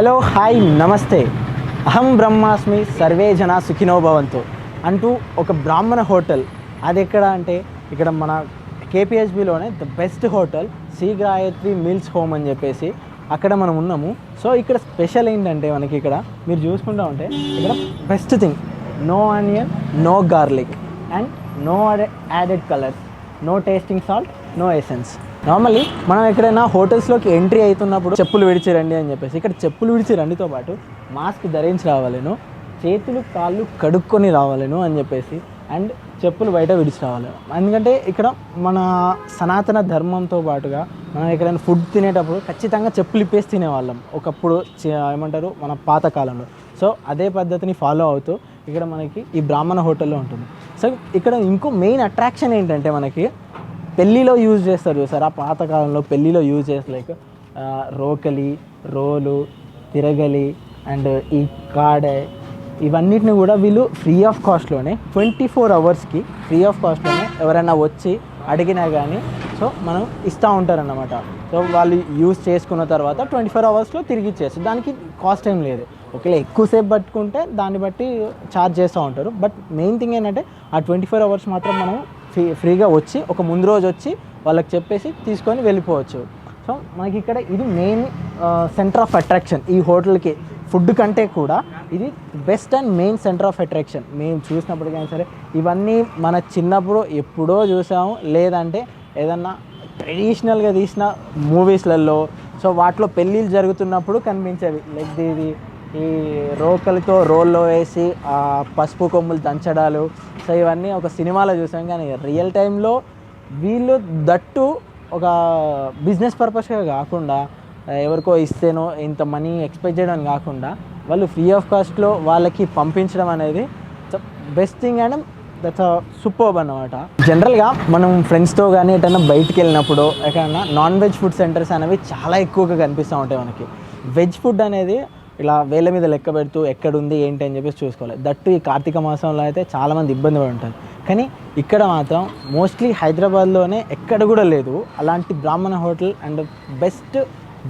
Hello hi నమస్తే. అహం బ్రహ్మాస్మి సర్వే జన సుఖినో భవంతు అంటూ ఒక బ్రాహ్మణ హోటల్. అది ఎక్కడ అంటే ఇక్కడ మన కేపిహెచ్బిలోనే the best hotel Shri Gayatri meals home అని చెప్పేసి అక్కడ మనం ఉన్నాము. సో ఇక్కడ స్పెషల్ ఏంటంటే మనకి ఇక్కడ మీరు చూసుకుంటా ఉంటే ఇక్కడ best thing no onion no garlic and no added colours no tasting salt no essence. Normally మనం ఎక్కడైనా హోటల్స్లోకి ఎంట్రీ అవుతున్నప్పుడు చెప్పులు విడిచి రండి అని చెప్పేసి ఇక్కడ చెప్పులు విడిచి రండితో పాటు మాస్క్ ధరించి రావాలను చేతులు కాళ్ళు కడుక్కొని రావాలను అని చెప్పేసి అండ్ చెప్పులు బయట విడిచి రావాలి. ఎందుకంటే ఇక్కడ మన సనాతన ధర్మంతో పాటుగా మనం ఎక్కడైనా ఫుడ్ తినేటప్పుడు ఖచ్చితంగా చెప్పులు ఇప్పేసి తినేవాళ్ళం. ఒకప్పుడు చే- ఏమంటారు మన పాతకాలంలో సో అదే పద్ధతిని ఫాలో అవుతూ ఇక్కడ మనకి ఈ బ్రాహ్మణ హోటల్లో ఉంటుంది. సో ఇక్కడ ఇంకో మెయిన్ అట్రాక్షన్ ఏంటంటే మనకి పెళ్ళిలో యూజ్ చేస్తారు చూసారా? ఆ పాతకాలంలో పెళ్ళిలో యూజ్ చేస్తారు. లైక్ రోకలి రోలు తిరగలి అండ్ ఈ కాడే ఇవన్నిటిని కూడా వీళ్ళు ఫ్రీ ఆఫ్ కాస్ట్లోనే ట్వంటీ ఫోర్ అవర్స్కి ఫ్రీ ఆఫ్ కాస్ట్లోనే ఎవరైనా వచ్చి అడిగినా కానీ సో మనం ఇస్తూ ఉంటారన్నమాట. సో వాళ్ళు యూజ్ చేసుకున్న తర్వాత ట్వంటీ ఫోర్ అవర్స్లో తిరిగి ఇచ్చేస్తారు. దానికి కాస్ట్ ఏం లేదు. ఒకవేళ ఎక్కువసేపు పట్టుకుంటే దాన్ని బట్టి ఛార్జ్ చేస్తూ ఉంటారు. బట్ మెయిన్ థింగ్ ఏంటంటే ఆ ట్వంటీ ఫోర్ అవర్స్ మాత్రం మనం ఫ్రీ ఫ్రీగా వచ్చి ఒక ముందు రోజు వచ్చి వాళ్ళకి చెప్పేసి తీసుకొని వెళ్ళిపోవచ్చు. సో మనకి ఇక్కడ ఇది మెయిన్ సెంటర్ ఆఫ్ అట్రాక్షన్ ఈ హోటల్కి ఫుడ్ కంటే కూడా ఇది best and main centre of attraction మేము చూసినప్పటికైనా సరే ఇవన్నీ మన చిన్నప్పుడు ఎప్పుడో చూసాము. లేదంటే ఏదన్నా ట్రెడిషనల్గా తీసిన మూవీస్లలో సో వాటిలో పెళ్ళిళ్ళు జరుగుతున్నప్పుడు కనిపించేవి. లైక్ ఇది ఈ రోకలతో రోల్లో వేసి ఆ పసుపు కొమ్ములు దంచడాలు. సో ఇవన్నీ ఒక సినిమాలో చూసాం. కానీ రియల్ టైంలో వీళ్ళు దట్టు ఒక బిజినెస్ పర్పస్గా కాకుండా ఎవరికో ఇస్తేనో ఇంత మనీ ఎక్స్పెక్ట్ చేయడం కాకుండా వాళ్ళు ఫ్రీ ఆఫ్ కాస్ట్లో వాళ్ళకి పంపించడం అనేది best thing and that's superb అనమాట జనరల్గా మనం ఫ్రెండ్స్తో కానీ ఎటైనా బయటికి వెళ్ళినప్పుడు ఎక్కడైనా నాన్ వెజ్ ఫుడ్ సెంటర్స్ అనేవి చాలా ఎక్కువగా కనిపిస్తూ ఉంటాయి మనకి. వెజ్ ఫుడ్ అనేది ఇలా వేల మీద లెక్క పెడుతూ ఎక్కడుంది ఏంటి అని చెప్పేసి చూసుకోవాలి. దట్టు ఈ కార్తీక మాసంలో అయితే చాలామంది ఇబ్బంది పడి ఉంటారు. కానీ ఇక్కడ మాత్రం మోస్ట్లీ హైదరాబాద్లోనే ఎక్కడ కూడా లేదు. అలాంటి Brahmana hotel and best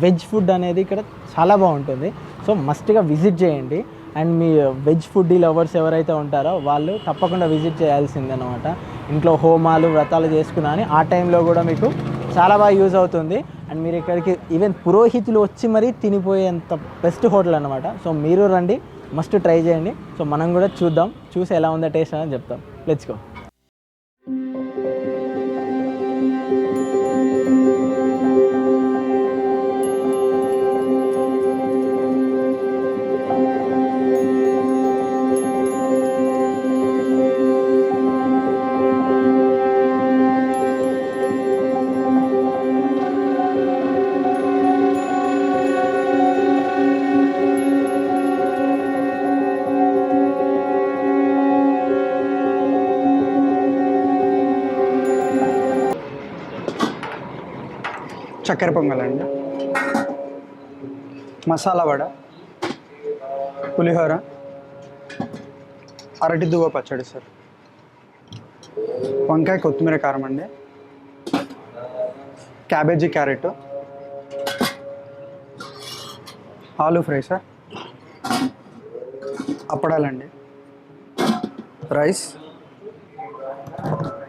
veg food అనేది ఇక్కడ చాలా బాగుంటుంది. సో మస్ట్గా విజిట్ చేయండి. అండ్ మీ వెజ్ ఫుడ్ లవర్స్ ఎవరైతే ఉంటారో వాళ్ళు తప్పకుండా విజిట్ చేయాల్సిందనమాట ఇంట్లో హోమాలు వ్రతాలు చేసుకున్నా అని ఆ టైంలో కూడా మీకు చాలా బాగా యూజ్ అవుతుంది. అండ్ మీరు ఇక్కడికి ఈవెన్ పురోహితులు వచ్చి మరీ తినిపోయేంత బెస్ట్ హోటల్ అనమాట సో మీరు రండి మస్ట్ ట్రై చేయండి. సో మనం కూడా చూద్దాం చూసి ఎలా ఉందో టేస్ట్ అని చెప్తాం. తెచ్చుకో చక్కెర పొంగల్ అండి. మసాలా వడ పులిహోర అరటి దువ్వ పచ్చడి సార్. వంకాయ కొత్తిమీర కారం అండి. Cabbage carrot aloo fry sir. అప్పడాలండి rice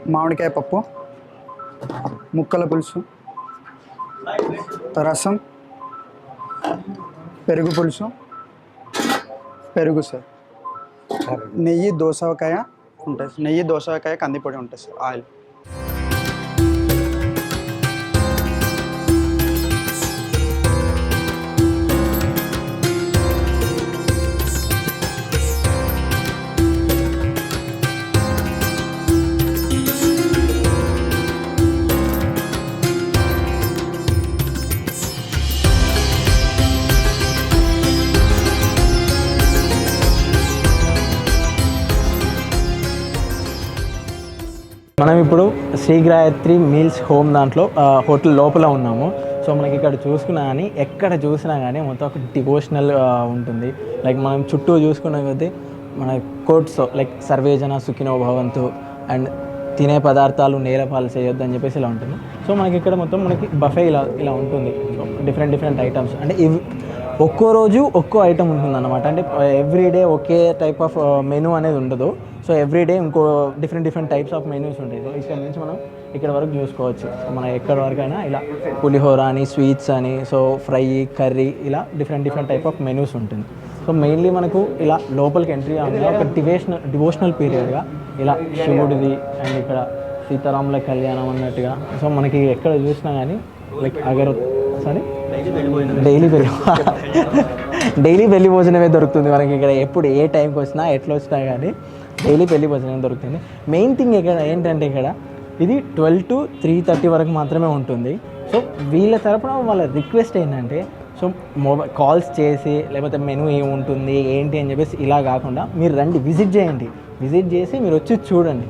మామిడికాయ పప్పు ముక్కల పులుసు. రసం పెరుగు పులుసు పెరుగు సార్. నెయ్యి దోసకాయ ఉంటుంది. నెయ్యి దోసకాయ కందిపొడి ఉంటుంది సార్ ఆయిల్. మనం ఇప్పుడు శ్రీ గాయత్రి మీల్స్ హోమ్ దాంట్లో హోటల్ లోపల ఉన్నాము. సో మనకి ఇక్కడ చూసుకున్నా కానీ ఎక్కడ చూసినా కానీ మొత్తం ఒక డివోషనల్ ఉంటుంది. లైక్ మనం చుట్టూ చూసుకున్న కొద్దీ మన కోట్స్ లైక్ సర్వేజన సుఖినో భవంతు అండ్ తినే పదార్థాలు నేరపాలు చేయొద్దు అని చెప్పేసి ఇలా ఉంటుంది. సో మనకి ఇక్కడ మొత్తం మనకి బఫే ఇలా ఇలా ఉంటుంది. సో డిఫరెంట్ డిఫరెంట్ ఐటమ్స్ అంటే ఇవి ఒక్కో రోజు ఒక్కో ఐటమ్ ఉంటుంది అనమాట అంటే ఎవ్రీ డే ఒకే టైప్ ఆఫ్ మెనూ అనేది ఉండదు. సో ఎవ్రీ డే ఇంకో different different types of menus ఉంటాయి. సో ఇక్కడ నుంచి మనం ఇక్కడ వరకు చూసుకోవచ్చు. మనం ఎక్కడ వరకైనా ఇలా పులిహోర అని స్వీట్స్ అని సో ఫ్రై కర్రీ ఇలా different different type of menus ఉంటుంది. సో మెయిన్లీ మనకు ఇలా లోపలికి ఎంట్రీ అవుతుంది ఒక డివేషనల్ డివోషనల్ పీరియడ్గా ఇలా శివుడిది అండ్ ఇక్కడ సీతారాముల కళ్యాణం అన్నట్టుగా. సో మనకి ఎక్కడ చూసినా కానీ లైక్ అగర్ సరే డైలీ వెళ్ళి డైలీ పెళ్ళి భోజనమే దొరుకుతుంది మనకి ఇక్కడ. ఎప్పుడు ఏ టైంకి వచ్చినా ఎట్లా వచ్చినా కానీ డైలీ పెళ్ళి భోజనం దొరుకుతుంది. మెయిన్ థింగ్ ఇక్కడ ఏంటంటే ఇక్కడ ఇది ట్వెల్వ్ టు త్రీ థర్టీ వరకు మాత్రమే ఉంటుంది. సో వీళ్ళ తరపున వాళ్ళ రిక్వెస్ట్ ఏంటంటే సో మొబైల్ కాల్స్ చేసి లేకపోతే మెనూ ఏముంటుంది ఏంటి అని చెప్పేసి ఇలా కాకుండా మీరు రండి విజిట్ చేయండి. విజిట్ చేసి మీరు వచ్చి చూడండి.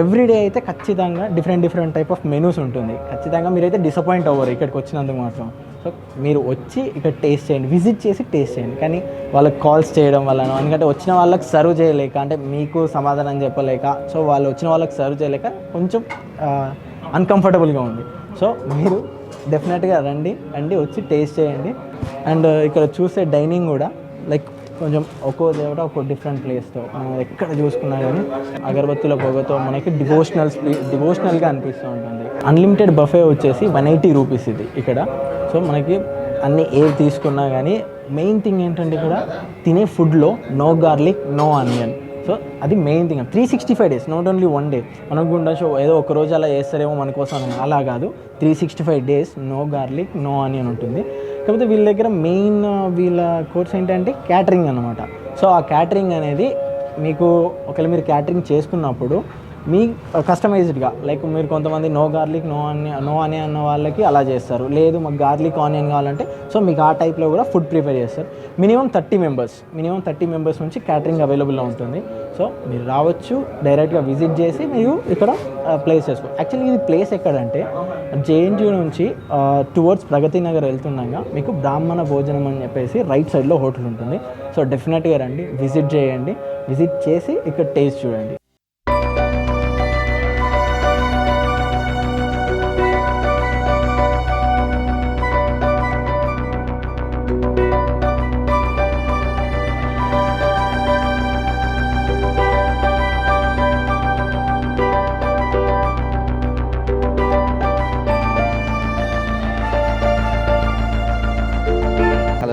ఎవ్రీడే అయితే ఖచ్చితంగా different different type of menus ఉంటుంది. ఖచ్చితంగా మీరైతే డిసప్పాయింట్ అవ్వరు ఇక్కడికి వచ్చినందుకు మాత్రం. సో మీరు వచ్చి ఇక్కడ టేస్ట్ చేయండి విజిట్ చేసి టేస్ట్ చేయండి. కానీ వాళ్ళకి కాల్స్ చేయడం వలన ఎందుకంటే వచ్చిన వాళ్ళకి సర్వ్ చేయలేక అంటే మీకు సమాధానం చెప్పలేక సో వాళ్ళు వచ్చిన వాళ్ళకి సర్వ్ చేయలేక కొంచెం అన్కంఫర్టబుల్గా ఉంది. సో మీరు డెఫినెట్గా రండి రండి వచ్చి టేస్ట్ చేయండి. అండ్ ఇక్కడ చూసే డైనింగ్ కూడా లైక్ కొంచెం ఒక్కో దేవుడ ఒక్కో డిఫరెంట్ ప్లేస్తో మనం ఎక్కడ చూసుకున్నా కానీ అగరబత్తుల పొగతో మనకి డివోషనల్ డివోషనల్గా అనిపిస్తూ ఉంటుంది. అన్లిమిటెడ్ బఫే వచ్చేసి వన్ ఎయిటీ రూపీస్ ఇది ఇక్కడ. సో మనకి అన్ని ఏవి తీసుకున్నా కానీ మెయిన్ థింగ్ ఏంటంటే ఇక్కడ తినే ఫుడ్లో no garlic no onion so అది main thing three sixty five days not only one day మనకు కూడా ఏదో ఒక రోజు అలా చేస్తారేమో మన కోసం అలా కాదు. Three sixty five days no garlic no onion ఉంటుంది. కాకపోతే వీళ్ళ దగ్గర మెయిన్ వీళ్ళ కోర్స్ ఏంటంటే క్యాటరింగ్ అనమాట సో ఆ క్యాటరింగ్ అనేది మీకు ఒకవేళ మీరు క్యాటరింగ్ చేసుకున్నప్పుడు మీ కస్టమైజ్డ్గా లైక్ మీరు కొంతమంది నో గార్లిక్ నో అని నో అని అన్న వాళ్ళకి అలా చేస్తారు. లేదు మాకు గార్లిక్ ఆనియన్ కావాలంటే సో మీకు ఆ టైప్లో కూడా ఫుడ్ ప్రిపేర్ చేస్తారు. Minimum thirty members minimum thirty members నుంచి క్యాటరింగ్ అవైలబుల్లో ఉంటుంది. సో మీరు రావచ్చు డైరెక్ట్గా విజిట్ చేసి మీరు ఇక్కడ ప్లేస్ చేసుకో. యాక్చువల్లీ ఇది ప్లేస్ ఎక్కడంటే జేఎన్జీ నుంచి టువర్డ్స్ ప్రగతి నగర్ వెళ్తుండగా మీకు బ్రాహ్మణ భోజనం అని చెప్పేసి రైట్ సైడ్లో హోటల్ ఉంటుంది. సో డెఫినెట్గా రండి విజిట్ చేయండి. విజిట్ చేసి ఇక్కడ టేస్ట్ చూడండి.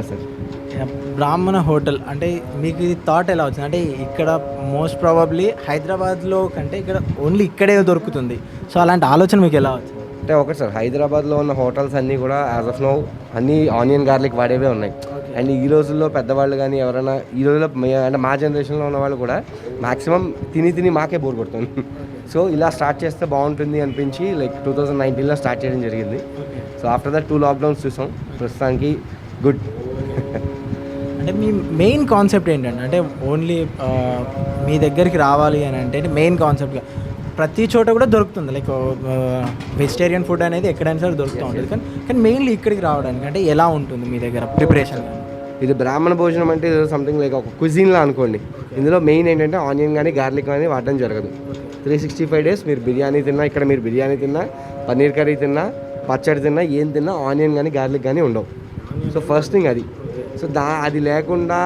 Hello sir? బ్రాహ్మణ హోటల్. అంటే మీకు ఇది థాట్ ఎలా వచ్చింది? అంటే ఇక్కడ మోస్ట్ ప్రాబబ్లీ హైదరాబాద్లో కంటే ఇక్కడ ఓన్లీ ఇక్కడే దొరుకుతుంది. సో అలాంటి ఆలోచన మీకు ఎలా వచ్చింది? అంటే ఒకటి సార్ హైదరాబాద్లో ఉన్న హోటల్స్ అన్నీ కూడా యాజ్ ఆఫ్ నో అన్నీ ఆనియన్ గార్లిక్ వాడేవే ఉన్నాయి. అండ్ ఈ రోజుల్లో పెద్దవాళ్ళు కానీ ఎవరైనా ఈ రోజుల్లో అంటే మా జనరేషన్లో ఉన్న వాళ్ళు కూడా మాక్సిమం తిని తిని మాకే బోర్ కొడుతుంది. సో ఇలా స్టార్ట్ చేస్తే బాగుంటుంది అనిపించి లైక్ టూ థౌజండ్ నైన్టీన్లో స్టార్ట్ చేయడం జరిగింది. So after that two lockdowns చూసాం. ప్రస్తుతానికి గుడ్ అంటే మీ మెయిన్ కాన్సెప్ట్ ఏంటంటే అంటే ఓన్లీ మీ దగ్గరికి రావాలి అని అంటే మెయిన్ కాన్సెప్ట్గా ప్రతి చోట కూడా దొరుకుతుంది. లైక్ వెజిటేరియన్ ఫుడ్ అనేది ఎక్కడైనా సరే దొరుకుతూ ఉంటుంది. కానీ కానీ మెయిన్లీ ఇక్కడికి రావడానికి అంటే ఎలా ఉంటుంది మీ దగ్గర ప్రిపరేషన్ ఇది బ్రాహ్మణ భోజనం అంటే సంథింగ్ లైక్ ఒక కుజిన్లా అనుకోండి. ఇందులో మెయిన్ ఏంటంటే ఆనియన్ కానీ గార్లిక్ కానీ వాడడం జరగదు. త్రీ సిక్స్టీ ఫైవ్ డేస్ మీరు బిర్యానీ తిన్నా ఇక్కడ మీరు బిర్యానీ తిన్నా పన్నీర్ కర్రీ తిన్నా పచ్చడి తిన్నా ఏం తిన్నా ఆనియన్ కానీ గార్లిక్ కానీ ఉండవు. సో ఫస్ట్ థింగ్ అది. సో దా అది లేకుండా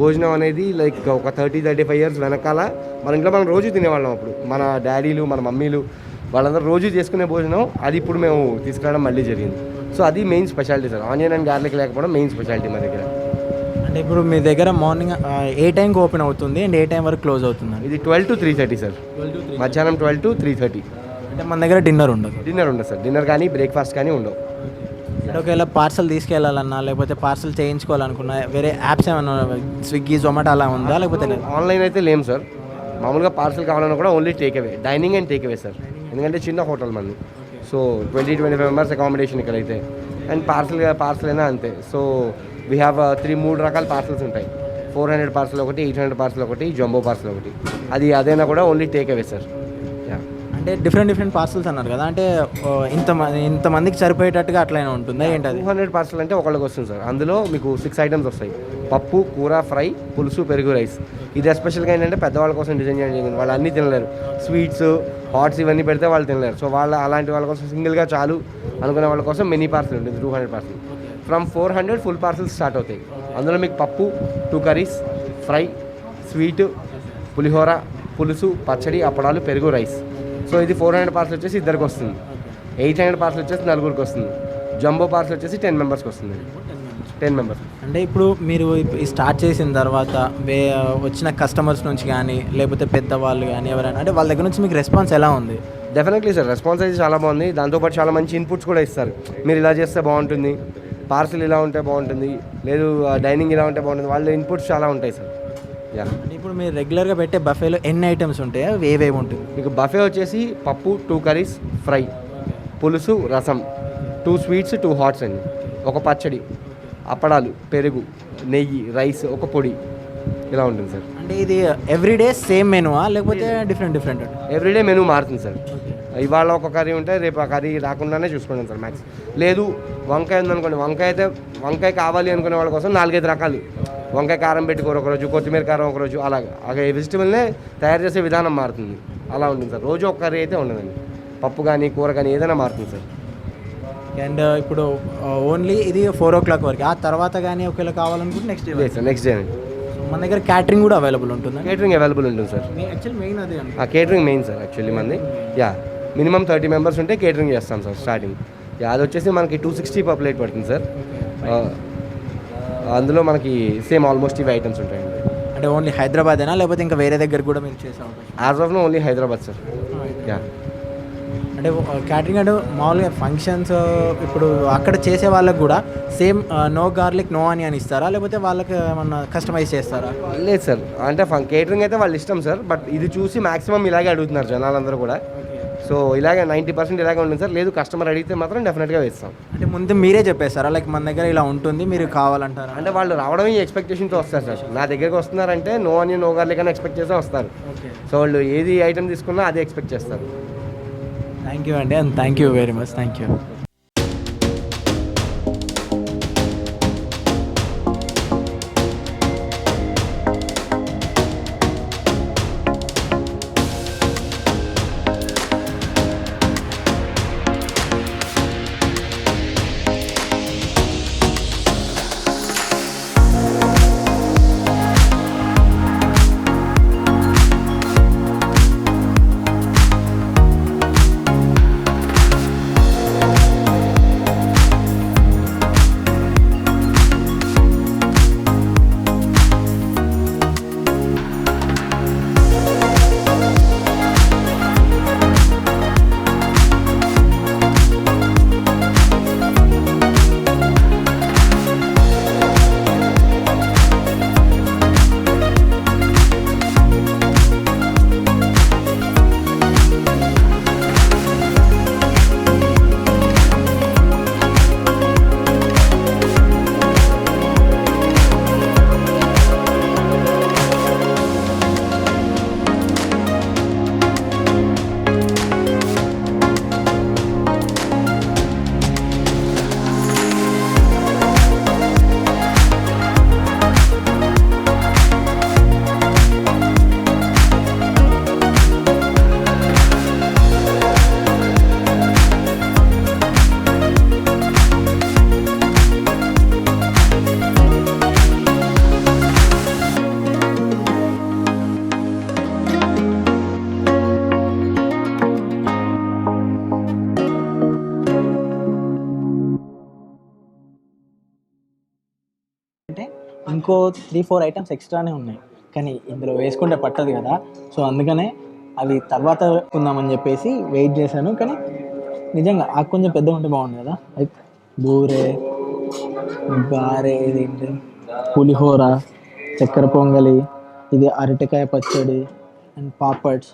భోజనం అనేది లైక్ ఒక థర్టీ థర్టీ ఫైవ్ ఇయర్స్ వెనకాల మన ఇంట్లో మనం రోజు తినేవాళ్ళం అప్పుడు. మన డాడీలు మన మమ్మీలు వాళ్ళందరూ రోజు చేసుకునే భోజనం అది ఇప్పుడు మేము తీసుకురావడం మళ్ళీ జరిగింది. సో అది main speciality sir. Onion and garlic లేకపోవడం మెయిన్ స్పెషాలిటీ మా దగ్గర. అంటే ఇప్పుడు మీ దగ్గర మార్నింగ్ ఏ టైంకి ఓపెన్ అవుతుంది అండ్ ఏ టైం వరకు క్లోజ్ అవుతుంది ఇది twelve to three thirty sir. మధ్యాహ్నం ట్వెల్వ్ టు త్రీ థర్టీ. అంటే మన దగ్గర డిన్నర్ ఉండదు. డిన్నర్ ఉండదు సార్. డిన్నర్ కానీ బ్రేక్ఫాస్ట్ కానీ ఉండవు. ఒకవేళ పార్సల్ తీసుకెళ్ళాలన్నా లేకపోతే పార్సల్ చేయించుకోవాలనుకున్నా వేరే యాప్స్ ఏమైనా స్విగ్గీ జొమాటో అలా ఉందా? లేకపోతే ఆన్లైన్ అయితే లేం సార్ మామూలుగా పార్సల్ కావాలన్నా కూడా only take away dining and take away sir ఎందుకంటే చిన్న హోటల్ మంది. So twenty twenty five members accommodation ఇక్కడైతే అండ్ పార్సల్ పార్సల్ అయినా అంతే. సో వీ హ్యావ్ త్రీ మూడు రకాల పార్సల్స్ ఉంటాయి. ఫోర్ హండ్రెడ్ పార్సల్ ఒకటి ఎయిట్ హండ్రెడ్ పార్సల్ ఒకటి జంబో పార్సల్ ఒకటి. అది అదైనా కూడా ఓన్లీ టేక్ అవే సార్ అంటే డిఫరెంట్ డిఫరెంట్ పార్సల్స్ అన్నారు కదా అంటే ఇంత మంది ఇంతమందికి సరిపోయేటట్టుగా అట్లనే ఉంటుందా ఏంటది? టూ హండ్రెడ్ పార్సల్ అంటే ఒకళ్ళకి వస్తుంది సార్. అందులో మీకు సిక్స్ ఐటమ్స్ వస్తాయి. పప్పు కూర ఫ్రై పులుసు పెరుగు రైస్. ఇది ఎస్పెషల్గా ఏంటంటే పెద్దవాళ్ళ కోసం డిజైన్ చేయడం జరిగింది. వాళ్ళు అన్నీ తినలేరు. స్వీట్స్ హాట్స్ ఇవన్నీ పెడితే వాళ్ళు తినలేరు. సో వాళ్ళ అలాంటి వాళ్ళ కోసం సింగిల్గా చాలు అనుకునే వాళ్ళ కోసం మినీ పార్సల్ ఉంటుంది two hundred parcel from four hundred full parcels start అవుతాయి. అందులో మీకు పప్పు టూ కర్రీస్ ఫ్రై స్వీట్ పులిహోర పులుసు పచ్చడి అప్పడాలు పెరుగు రైస్. సో ఇది ఫోర్ హండ్రెడ్ పార్సల్ వచ్చేసి ఇద్దరికి వస్తుంది. ఎయిట్ హండ్రెడ్ పార్సల్ వచ్చేసి నలుగురికి వస్తుంది. జంబో పార్సల్ వచ్చేసి టెన్ మెంబర్స్కి వస్తుంది. Ten members. అంటే ఇప్పుడు మీరు స్టార్ట్ చేసిన తర్వాత వే వచ్చిన కస్టమర్స్ నుంచి కానీ లేకపోతే పెద్దవాళ్ళు కానీ ఎవరైనా అంటే వాళ్ళ దగ్గర నుంచి మీకు రెస్పాన్స్ ఎలా ఉంది? డెఫినెట్లీ సార్ రెస్పాన్స్ అయితే చాలా బాగుంది. దాంతోపాటు చాలా మంచి ఇన్పుట్స్ కూడా ఇస్తారు. మీరు ఇలా చేస్తే బాగుంటుంది. పార్సిల్ ఇలా ఉంటే బాగుంటుంది. లేదు డైనింగ్ ఇలా ఉంటే బాగుంటుంది. వాళ్ళ ఇన్పుట్స్ చాలా ఉంటాయి సార్ అంటే ఇప్పుడు మీరు రెగ్యులర్గా పెట్టే బఫేలో ఎన్ని ఐటమ్స్ ఉంటాయో? ఏవేవి ఉంటుంది మీకు బఫే వచ్చేసి పప్పు టూ కర్రీస్ ఫ్రై పులుసు రసం. టూ స్వీట్స్ టూ హాట్స్ అండి. ఒక పచ్చడి అప్పడాలు పెరుగు నెయ్యి రైస్ ఒక పొడి. ఇలా ఉంటుంది సార్. అంటే ఇది ఎవ్రీడే సేమ్ మెనువా లేకపోతే డిఫరెంట్ డిఫరెంట్ ఎవ్రీడే మెనూ మారుతుంది సార్. ఇవాళ ఒక కర్రీ ఉంటే రేపు ఆ కర్రీ రాకుండానే చూసుకుంటాం సార్ మ్యాక్స్ లేదు వంకాయ ఉందనుకోండి. వంకాయ అయితే వంకాయ కావాలి అనుకునే వాళ్ళ కోసం నాలుగైదు రకాలు. వంకాయ కారం పెట్టి కూర ఒకరోజు కొత్తిమీర కారం ఒకరోజు అలా అలాగే. వెజిటబుల్నే తయారు చేసే విధానం మారుతుంది. అలా ఉంటుంది సార్. రోజు ఒక కర్రీ అయితే ఉండదండి. పప్పు కానీ కూర కానీ ఏదైనా మారుతుంది సార్. అండ్ ఇప్పుడు ఓన్లీ ఇది ఫోర్ ఓ క్లాక్ వరకు. ఆ తర్వాత కానీ ఒకవేళ కావాలనుకుంటే next day sir next day అండి. మన దగ్గర క్యాటరింగ్ కూడా అవైలబుల్ ఉంటుంది? కేటరింగ్ అవైలబుల్ ఉంటుంది సార్. యాక్చువల్ మెయిన్ అదే కేటరింగ్ మెయిన్ సార్ యాక్చువల్లీ మంది. యా మినిమం థర్టీ మెంబర్స్ ఉంటే కేటరింగ్ చేస్తాం సార్ స్టార్టింగ్ యా అది వచ్చేసి మనకి టూ సిక్స్టీ పర్ ప్లేట్ పడుతుంది సార్. అందులో మనకి సేమ్ ఆల్మోస్ట్ ఇవి ఐటమ్స్ ఉంటాయండి. అంటే ఓన్లీ హైదరాబాదేనా లేకపోతే ఇంకా వేరే దగ్గర కూడా మీరు చేసే అవకాశం? As of no only Hyderabad sir yeah అంటే క్యాటరింగ్ అంటే మామూలుగా ఫంక్షన్స్ ఇప్పుడు అక్కడ చేసే వాళ్ళకి కూడా సేమ్ నో గార్లిక్ నో అని అని ఇస్తారా? లేకపోతే వాళ్ళకి ఏమన్నా కస్టమైజ్ చేస్తారా? లేదు సార్ అంటే కేటరింగ్ అయితే వాళ్ళ ఇష్టం సార్ బట్ ఇది చూసి మాక్సిమం ఇలాగే అడుగుతున్నారు జనాలందరూ కూడా. సో ఇలాగే నైంటీ పర్సెంట్ ఇలాగే ఉంటుంది సార్. లేదు కస్టమర్ అడిగితే మాత్రం డెఫినెట్గా వేస్తాం. అంటే ముందు మీరే చెప్పేస్తారా లైక్ మన దగ్గర ఇలా ఉంటుంది మీరు కావాలంటారా? అంటే వాళ్ళు రావడం ఈ ఎక్స్పెక్టేషన్తో వస్తారు సార్. నా దగ్గరికి వస్తున్నారంటే నో అని నో గార్లిక్ అని ఎక్స్పెక్ట్ చేస్తే వస్తారు. సో వాళ్ళు ఏది ఐటమ్ తీసుకున్నా అదే ఎక్స్పెక్ట్ చేస్తారు. థ్యాంక్ యూ అండి and thank you very much thank you ఇంకో త్రీ ఫోర్ ఐటమ్స్ ఎక్స్ట్రానే ఉన్నాయి. కానీ ఇందులో వేసుకుంటే పట్టదు కదా. సో అందుకనే అవి తర్వాత కొందామని చెప్పేసి వెయిట్ చేశాను. కానీ నిజంగా ఆకు కొంచెం పెద్దగా ఉంటే బాగుంది కదా. లైక్ బూరే బారే ఇదేంటి? పులిహోర చక్కెర పొంగలి ఇది అరటికాయ పచ్చడి అండ్ పాపడ్స్.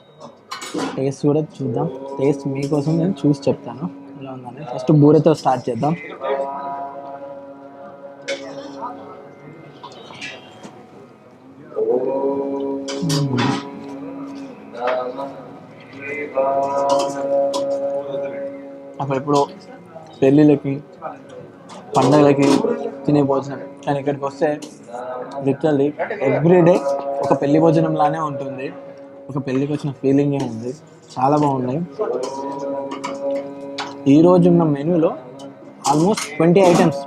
టేస్ట్ కూడా చూద్దాం. టేస్ట్ మీకోసం నేను చూసి చెప్తాను. ఎలా ఉందని ఫస్ట్ బూరెతో స్టార్ట్ చేద్దాం. అప్పుడు ఎప్పుడో పెళ్ళిళ్ళకి పండగలకి తినే భోజనం. కానీ ఇక్కడికి వస్తే లిటరల్లీ ఎవ్రీడే ఒక పెళ్ళి భోజనం లానే ఉంటుంది. ఒక పెళ్ళికి వచ్చిన ఫీలింగే ఉంది. చాలా బాగున్నాయి. ఈ ఉన్న మెనూలో ఆల్మోస్ట్ ట్వంటీ ఐటమ్స్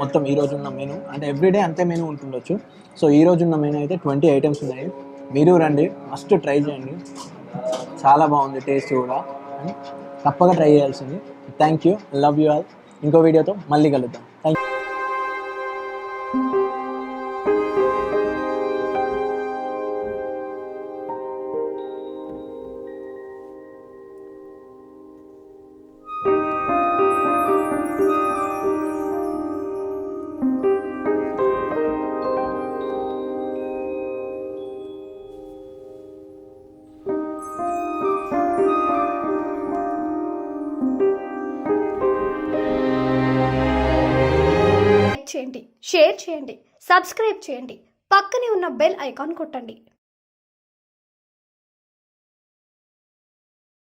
మొత్తం ఈ ఉన్న మెనూ. అంటే ఎవ్రీడే అంతే మెనూ ఉంటుండొచ్చు. సో ఈ ఉన్న మెనూ అయితే ట్వంటీ ఐటమ్స్ ఉన్నాయి. మీరు రండి మస్ట్ ట్రై చేయండి. చాలా బాగుంది టేస్ట్ కూడా. అని తప్పక ట్రై చేయాల్సింది. Thank you love you all ఇంకో వీడియోతో మళ్ళీ కలుద్దాం. థ్యాంక్ యూ సబ్స్క్రైబ్ చేయండి. పక్కనే ఉన్న బెల్ ఐకాన్ కొట్టండి.